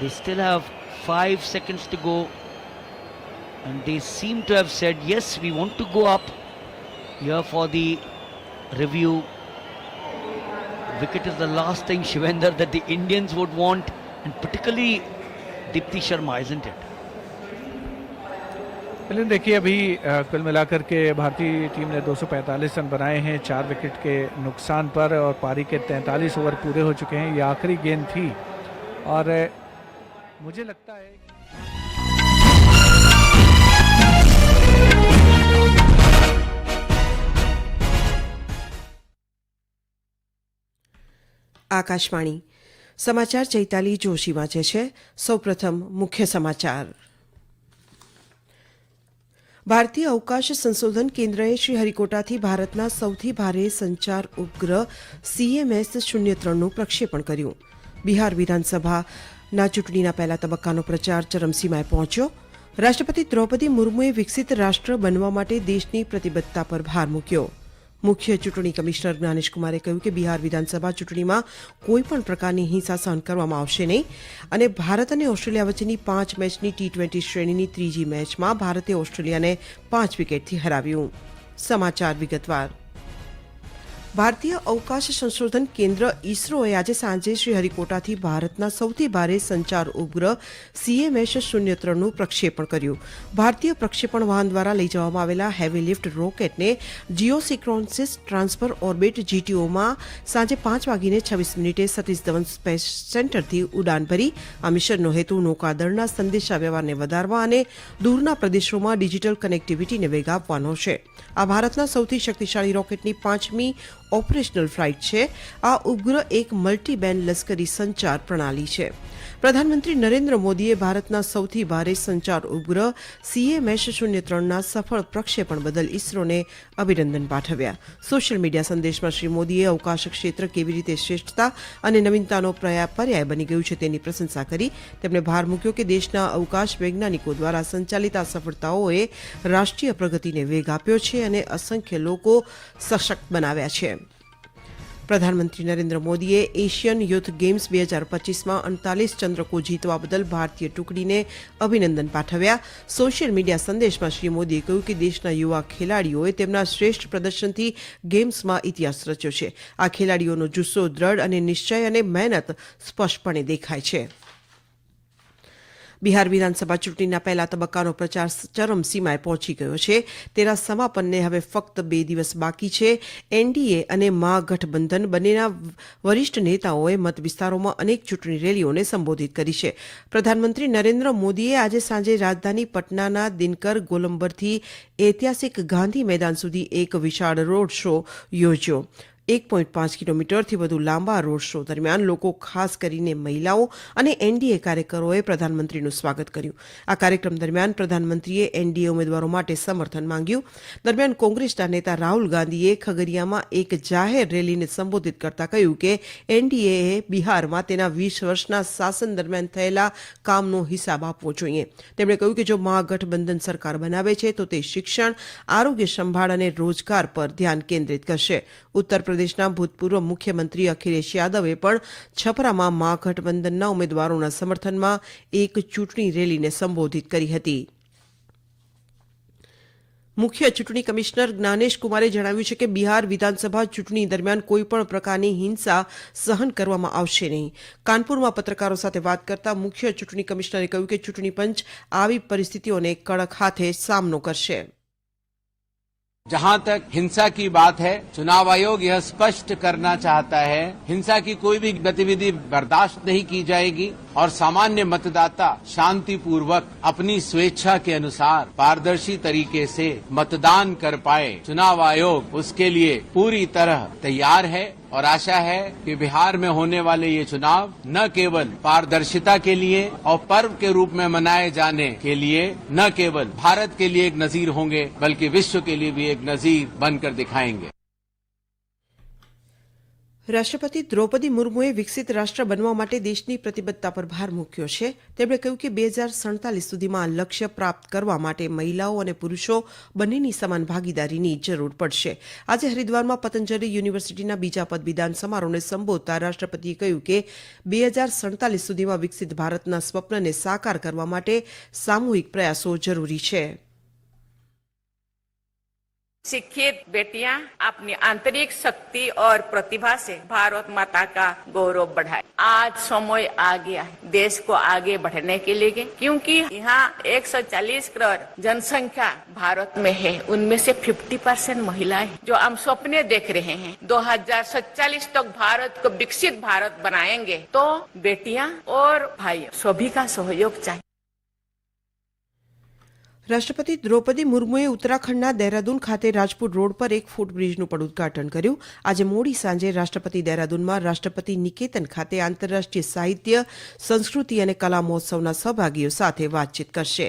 They still have five seconds to go. And they seem to have said, yes, we want to go up here for the review. Wicket is the last thing, Shivender, that the Indians would want, and particularly Dipti Sharma, isn't it? लेकिन देखिए अभी कुल मिलाकर के भारतीय team ने 245 run बनाए हैं चार विकेट के नुकसान पर और पारी के 43 ओवर पूरे हो चुके हैं ये आखिरी गेंद थी और अ, मुझे लगता है कि આકાશવાણી સમાચાર ચૈતાલી જોશી વાંચે છે સૌપ્રથમ મુખ્ય સમાચાર ભારતીય અવકાશ સંશોધન કેન્દ્રએ શ્રી હરિકોટાથી ભારતના સૌથી ભારે સંચાર ઉપગ્રહ સીએમએસ શૂન્ય ત્રણનું પ્રક્ષેપણ કર્યું બિહાર વિધાનસભાના ચૂંટણીના પહેલા તબક્કાનો પ્રચાર ચરમસીમાએ પહોંચ્યો. રાષ્ટ્રપતિ દ્રૌપદી મુર્મુએ વિકસિત રાષ્ટ્ર બનવા માટે દેશની પ્રતિબદ્ધતા પર ભાર મૂક્યો. મુખ્ય ચૂંટણી કમિશનર જ્ઞાનેશ કુમારે કહ્યું કે બિહાર વિધાનસભા ચૂંટણીમાં કોઈપણ પ્રકારની હિંસા સહન કરવામાં આવશે નહીં અને ભારત અને ઓસ્ટ્રેલિયા વચ્ચેની પાંચ મેચની ટી ટ્વેન્ટી શ્રેણીની ત્રીજી મેચમાં ભારતે ઓસ્ટ્રેલિયાને પાંચ વિકેટથી હરાવ્યું. સમાચાર વિગતવાર. ભારતીય અવકાશ સંશોધન કેન્દ્ર ઇસરોએ આજે સાંજે શ્રીહરિકોટાથી ભારતના સૌથી ભારે સંચાર ઉપગ્રહ સીએમએસ શૂન્ય ત્રણનું પ્રક્ષેપણ કર્યું. ભારતીય પ્રક્ષેપણ વાહન દ્વારા લઈ જવામાં આવેલા હેવી લિફ્ટ રોકેટને જીઓસિક્રોન્સિસ ટ્રાન્સફર ઓર્બિટ જીટીઓમાં સાંજે પાંચ વાગીને છવ્વીસ મિનિટે સતીશ ધવન સ્પેસ સેન્ટરથી ઉડાન ભરી આ મિશનનો હેતુ નૌકાદળના સંદેશા વ્યવહારને વધારવા અને દૂરના પ્રદેશોમાં ડિજિટલ કનેક્ટિવિટીને વેગ આપવાનો છે. આ ભારતના સૌથી શક્તિશાળી રોકેટની પાંચમી ઓપરેશનલ ફ્લાઇટ છે. આ ઉપગ્રહ એક મલ્ટીબેન્ડ લશ્કરી સંચાર પ્રણાલી છે. પ્રધાનમંત્રી નરેન્દ્ર મોદીએ ભારતના સૌથી ભારે સંચાર ઉપગ્રહ સીએમએસ શૂન્ય ત્રણના સફળ પ્રક્ષેપણ બદલ ઇસરોને અભિનંદન પાઠવ્યા. સોશિયલ મીડિયા સંદેશમાં શ્રી મોદીએ અવકાશ ક્ષેત્ર કેવી રીતે શ્રેષ્ઠતા અને નવીનતાનો પ્રયા- પર્યાય બની ગયું છે તેની પ્રશંસા કરી. તેમણે ભાર મૂક્યો કે દેશના અવકાશ વૈજ્ઞાનિકો દ્વારા સંચાલિત આ સફળતાઓએ રાષ્ટ્રીય પ્રગતિને વેગ આપ્યો છે અને અસંખ્ય લોકો સશક્ત બનાવ્યા છે. પ્રધાનમંત્રી નરેન્દ્ર મોદીએ એશિયન યુથ ગેમ્સ બે હજાર પચીસમાં અડતાલીસ ચંદ્રકો જીતવા બદલ ભારતીય ટુકડીને અભિનંદન પાઠવ્યા. સોશિયલ મીડિયા સંદેશમાં શ્રી મોદીએ કહ્યું કે દેશના યુવા ખેલાડીઓએ તેમના શ્રેષ્ઠ પ્રદર્શનથી ગેમ્સમાં ઇતિહાસ રચ્યો છે. આ ખેલાડીઓનો જુસ્સો, દ્રઢ અને નિશ્ચય અને મહેનત સ્પષ્ટપણે દેખાય છે. બિહાર વિધાનસભા ચૂંટણીના પહેલા તબક્કાનો પ્રચાર ચરમસીમાએ પહોંચી ગયો છે. તેના સમાપનને હવે ફક્ત બે દિવસ બાકી છે. એનડીએ અને મહાગઠબંધન બંનેના વરિષ્ઠ નેતાઓએ મત વિસ્તારોમાં અનેક ચૂંટણી રેલીઓને સંબોધિત કરી છે. પ્રધાનમંત્રી નરેન્દ્ર મોદીએ આજે સાંજે રાજધાની પટનાના દિનકર ગોલંબરથી ઐતિહાસિક ગાંધી મેદાન સુધી એક વિશાળ રોડ શો યોજ્યો. એક પોઈન્ટ પાંચ કિલોમીટરથી વધુ લાંબા રોડ શો દરમિયાન લોકો, ખાસ કરીને મહિલાઓ અને એનડીએ કાર્યકરોએ પ્રધાનમંત્રીનું સ્વાગત કર્યું. આ કાર્યક્રમ દરમિયાન પ્રધાનમંત્રીએ એનડીએ ઉમેદવારો માટે સમર્થન માંગ્યું. દરમિયાન કોંગ્રેસના નેતા રાહુલ ગાંધીએ ખગરિયામાં એક જાહેર રેલીને સંબોધિત કરતા કહ્યું કે એનડીએએ બિહારમાં તેના વીસ વર્ષના શાસન દરમિયાન થયેલા કામનો હિસાબ આપવો જોઈએ. તેમણે કહ્યું કે જો મહાગઠબંધન સરકાર બનાવે છે, તો તે શિક્ષણ, આરોગ્ય સંભાળ અને રોજગાર પર ધ્યાન કેન્દ્રિત કરશે. ઉત્તર પ્રદેશના ભૂતપૂર્વ મુખ્યમંત્રી અખિલેશ યાદવે પણ છપરામાં મહાગઠબંધનના ઉમેદવારોના સમર્થનમાં એક ચૂંટણી રેલીને સંબોધિત કરી હતી. મુખ્ય ચૂંટણી કમિશનર જ્ઞાનેશ કુમારે જણાવ્યું છે કે બિહાર વિધાનસભા ચૂંટણી દરમિયાન કોઈપણ પ્રકારની હિંસા સહન કરવામાં આવશે નહીં. કાનપુરમાં પત્રકારો સાથે વાત કરતા મુખ્ય ચૂંટણી કમિશનરે કહ્યું કે ચૂંટણી પંચ આવી પરિસ્થિતિઓને કડક હાથે સામનો કરશે. जहां तक हिंसा की बात है चुनाव आयोग यह स्पष्ट करना चाहता है हिंसा की कोई भी गतिविधि बर्दाश्त नहीं की जाएगी और सामान्य मतदाता शांति पूर्वक अपनी स्वेच्छा के अनुसार पारदर्शी तरीके से मतदान कर पाए। चुनाव आयोग उसके लिए पूरी तरह तैयार है और आशा है कि बिहार में होने वाले ये चुनाव न केवल पारदर्शिता के लिए और पर्व के रूप में मनाए जाने के लिए, न केवल भारत के लिए एक नजीर होंगे, बल्कि विश्व के लिए भी एक नजीर बनकर दिखाएँगे। રાષ્ટ્રપતિ દ્રૌપદી મુર્મુએ વિકસિત રાષ્ટ્ર બનવા માટે દેશની પ્રતિબદ્ધતા પર ભાર મૂક્યો છે. તેમણે કહ્યું કે બે હજાર સડતાલીસ સુધીમાં લક્ષ્ય પ્રાપ્ત કરવા માટે મહિલાઓ અને પુરુષો બંનેની સમાન ભાગીદારીની જરૂર પડશે. આજે હરિદ્વારમાં પતંજલિ યુનિવર્સિટીના બીજા પદવીદાન સમારોહને સંબોધતા રાષ્ટ્રપતિએ કહ્યું કે બે હજાર સડતાલીસ સુધીમાં વિકસિત ભારતના સ્વપ્નને સાકાર કરવા માટે સામૂહિક પ્રયાસો જરૂરી છે. शिक्षित बेटियाँ अपनी आंतरिक शक्ति और प्रतिभा से भारत माता का गौरव बढ़ाए। आज समय आ गया है। देश को आगे बढ़ने के लिए क्योंकि यहाँ 140 करोड़ जनसंख्या भारत में है। उनमें से 50 परसेंट महिलाएँ जो हम सपने देख रहे हैं। 2047 तक भारत को विकसित भारत बनाएँगे तो बेटियाँ और भाई सभी का सहयोग चाहिए। રાષ્ટ્રપતિ દ્રૌપદી મુર્મુએ ઉત્તરાખંડના દહેરાદૂન ખાતે રાજપુર રોડ પર એક ફૂટબ્રિજનું પણ ઉદઘાટન કર્યું. આજે મોડી સાંજે રાષ્ટ્રપતિ દહેરાદૂનમાં રાષ્ટ્રપતિ નિકેતન ખાતે આંતરરાષ્ટ્રીય સાહિત્ય, સંસ્કૃતિ અને કલા મહોત્સવના સહભાગીઓ સાથે વાતચીત કરશે.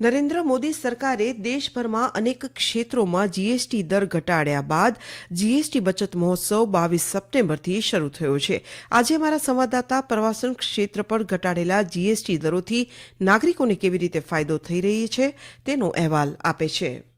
નરેન્દ્ર મોદી સરકારે દેશભરમાં અનેક ક્ષેત્રોમાં જીએસટી દર ઘટાડ્યા બાદ જીએસટી બચત મહોત્સવ બાવીસ સપ્ટેમ્બરથી શરૂ થયો છે. આજે અમારા સંવાદદાતા પ્રવાસન ક્ષેત્ર પર ઘટાડેલા જીએસટી દરોથી નાગરિકોને કેવી રીતે ફાયદો થઈ રહી છે તેનો અહેવાલ આપે છે.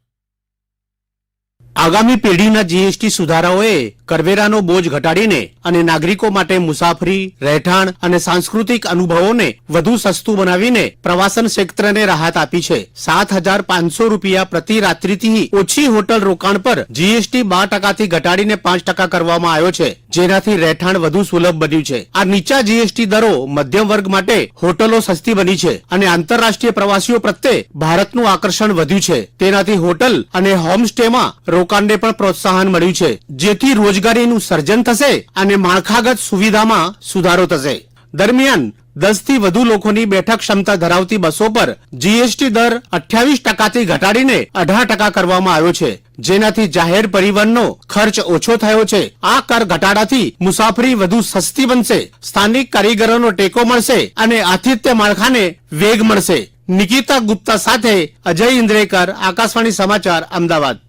આગામી પેઢીના જીએસટી સુધારાઓએ કરવેરાનો બોજ ઘટાડીને અને નાગરિકો માટે મુસાફરી, રહેઠાણ અને સાંસ્કૃતિક અનુભવોને વધુ સસ્તું બનાવીને પ્રવાસન ક્ષેત્રને રાહત આપી છે. સાત હજાર પાંચસો રૂપિયા પ્રતિ રાત્રિથી ઓછી હોટલ રોકાણ પર જીએસટી બાર ટકાથી ઘટાડીને પાંચ ટકા કરવામાં આવ્યો છે. જેનાથી રહેઠાણ વધુ સુલભ બન્યું છે. આ નીચા જીએસટી દરો મધ્યમ વર્ગ માટે હોટલો સસ્તી બની છે અને આંતરરાષ્ટ્રીય પ્રવાસીઓ પ્રત્યે ભારતનું આકર્ષણ વધ્યું છે. તેનાથી હોટલ અને હોમસ્ટેમાં રોકાણને પણ પ્રોત્સાહન મળ્યું છે. જેથી રોજગારીનું સર્જન થશે અને માળખાગત સુવિધામાં સુધારો થશે. દરમિયાન દસથી વધુ લોકોની બેઠક ક્ષમતા ધરાવતી બસો પર જીએસટી દર અઠ્યાવીસ ટકાથી ઘટાડીને અઢાર ટકા કરવામાં આવ્યો છે. જેનાથી જાહેર પરિવહનનો ખર્ચ ઓછો થયો છે. આ કર ઘટાડાથી મુસાફરી વધુ સસ્તી બનશે, સ્થાનિક કારીગરોનો ટેકો મળશે અને આતિથ્ય માળખાને વેગ મળશે. નિકિતા ગુપ્તા સાથે અજય ઇન્દ્રેકર, આકાશવાણી સમાચાર, અમદાવાદ.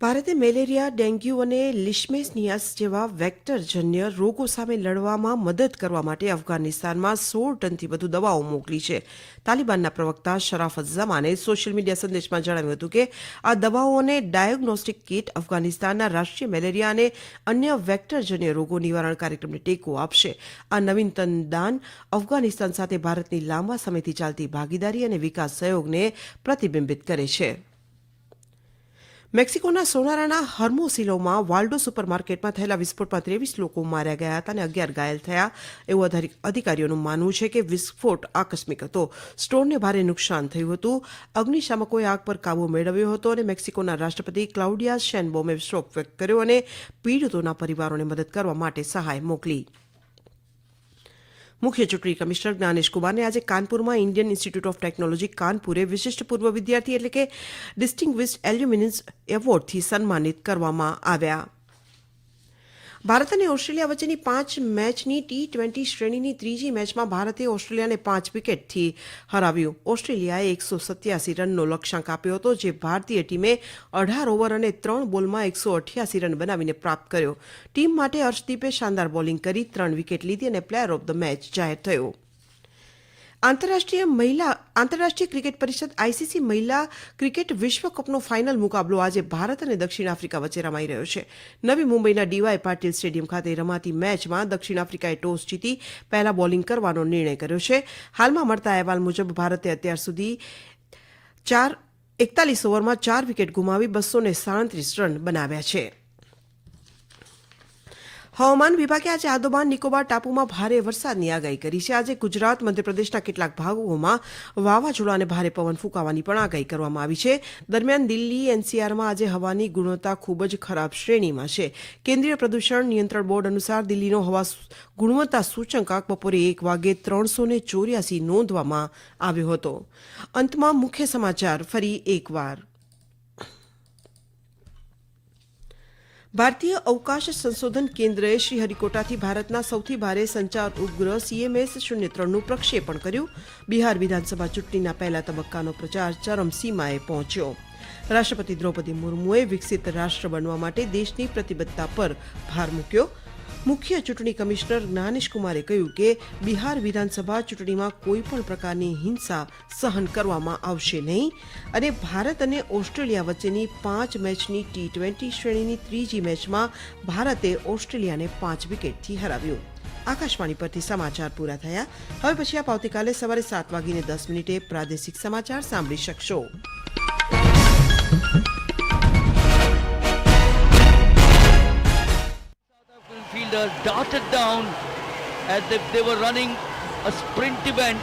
ભારતે મેલેરિયા, ડેન્ગ્યુ અને લિશ્મેસનિયાસ જેવા વેક્ટરજન્ય રોગો સામે લડવામાં મદદ કરવા માટે અફઘાનિસ્તાનમાં સોળ ટનથી વધુ દવાઓ મોકલી છે. તાલિબાનના પ્રવક્તા શરાફત ઝમાને સોશિયલ મીડિયા સંદેશમાં જણાવ્યું હતું કે, આ દવાઓ અને ડાયગ્નોસ્ટિક કિટ અફઘાનિસ્તાનના રાષ્ટ્રીય મેલેરિયા અને અન્ય વેક્ટરજન્ય રોગો નિવારણ કાર્યક્રમને ટેકો આપશે. આ નવીનતમ દાન અફઘાનિસ્તાન સાથે ભારતની લાંબા સમયથી ચાલતી ભાગીદારી અને વિકાસ સહયોગને પ્રતિબિંબિત કરે છે. મેક્સિકોના સોનારાના હર્મોસિલોમાં વાલ્ડો સુપરમાર્કેટમાં થયેલા વિસ્ફોટમાં ત્રેવીસ લોકો માર્યા ગયા હતા અને અગિયાર ઘાયલ થયા. એવું અધિકારીઓનું માનવું છે કે વિસ્ફોટ આકસ્મિક હતો. સ્ટોરને ભારે નુકસાન થયું હતું. અગ્નિશામકોએ આગ પર કાબુ મેળવ્યો હતો અને મેક્સિકોના રાષ્ટ્રપતિ ક્લાઉડિયા શેનબોમે શોક વ્યક્ત કર્યો અને પીડિતોના પરિવારોને મદદ કરવા માટે સહાય મોકલી. મુખ્ય ચૂંટણી કમિશનર જ્ઞાનેશ કુમારને આજે કાનપુરમાં ઇન્ડિયન ઇન્સ્ટિટ્યૂટ ઓફ ટેકનોલોજી કાનપુરે વિશિષ્ટ પૂર્વ વિદ્યાર્થી એટલે કે ડિસ્ટિંગ્વિશ્ડ એલ્યુમિનિયન્સ એવોર્ડથી સન્માનિત કરવામાં આવ્યા. ભારત અને ઓસ્ટ્રેલિયા વચ્ચેની પાંચ મેચની ટી ટ્વેન્ટી શ્રેણીની ત્રીજી મેચમાં ભારતે ઓસ્ટ્રેલિયાને પાંચ વિકેટથી હરાવ્યું. ઓસ્ટ્રેલિયાએ એકસો સત્યાસી રનનો લક્ષ્યાંક આપ્યો હતો, જે ભારતીય ટીમે અઢાર ઓવર અને ત્રણ બોલમાં એકસો અઠ્યાસી રન બનાવીને પ્રાપ્ત કર્યો. ટીમ માટે હર્ષદીપે શાનદાર બોલિંગ કરી, ત્રણ વિકેટ લીધી અને પ્લેયર ઓફ ધ મેચ જાહેર થયો. આંતરરાષ્ટ્રીય મહિલા, આંતરરાષ્ટ્રીય ક્રિકેટ પરિષદ આઈસીસી મહિલા ક્રિકેટ વિશ્વ કપનો ફાઇનલ મુકાબલો આજે ભારત અને દક્ષિણ આફ્રિકા વચ્ચે રમાઈ રહ્યો છે. નવી મુંબઈના ડીવાય પાટીલ સ્ટેડિયમ ખાતે રમાતી મેચમાં દક્ષિણ આફ્રિકાએ ટોસ જીતી પહેલા બોલિંગ કરવાનો નિર્ણય કર્યો છે. હાલમાં મળતા અહેવાલ મુજબ ભારતે અત્યાર સુધી ચાર, એકતાલીસ ઓવરમાં ચાર વિકેટ ગુમાવી બસો સાડત્રીસ રન બનાવ્યા છે. હવામાન વિભાગે આજે આદોબાન નિકોબાર ટાપુમાં ભારે વરસાદની આગાહી કરી છે. આજે ગુજરાત, મધ્યપ્રદેશના કેટલાક ભાગોમાં વાવાઝોડા અને ભારે પવન ફૂંકાવાની પણ આગાહી કરવામાં આવી છે. દરમિયાન દિલ્હી, એનસીઆરમાં આજે હવાની ગુણવત્તા ખૂબ જ ખરાબ શ્રેણીમાં છે. કેન્દ્રીય પ્રદૂષણ નિયંત્રણ બોર્ડ અનુસાર દિલ્હીનો હવા ગુણવત્તા સૂચકાંક બપોરે એક વાગે ત્રણસો ચોર્યાસી નોંધવામાં આવ્યો હતો. અંતમાં મુખ્ય સમાચાર ફરી એકવાર. ભારતીય અવકાશ સંશોધન કેન્દ્રએ શ્રીહરિકોટાથી ભારતના સૌથી ભારે સંચાર ઉપગ્રહ સીએમએસ શૂન્ય ત્રણનું પ્રક્ષેપણ કર્યું. બિહાર વિધાનસભા ચૂંટણીના પહેલા તબક્કાનો પ્રચાર ચરમસીમાએ પહોંચ્યો. રાષ્ટ્રપતિ દ્રૌપદી મુર્મુએ વિકસિત રાષ્ટ્ર બનવા માટે દેશની પ્રતિબદ્ધતા પર ભાર મૂક્યો. મુખ્ય ચૂંટણી કમિશનર જ્ઞાનેશ કુમારે કહ્યું કે બિહાર વિધાનસભા ચૂંટણીમાં કોઈ પણ પ્રકારની હિંસા સહન કરવામાં આવશે નહીં અને ભારત અને ઓસ્ટ્રેલિયા વચ્ચેની પાંચ મેચની ટી ટ્વેન્ટી શ્રેણીની ત્રીજી મેચમાં ભારતે ઓસ્ટ્રેલિયાને પાંચ વિકેટથી હરાવ્યું. આકાશવાણી પરથી સમાચાર પૂરા થયા. હવે પછી આપ આવતીકાલે સવારે સાત વાગીને દસ મિનિટે પ્રાદેશિક સમાચાર સાંભળી શકશો. African darted down as if they were running a sprint event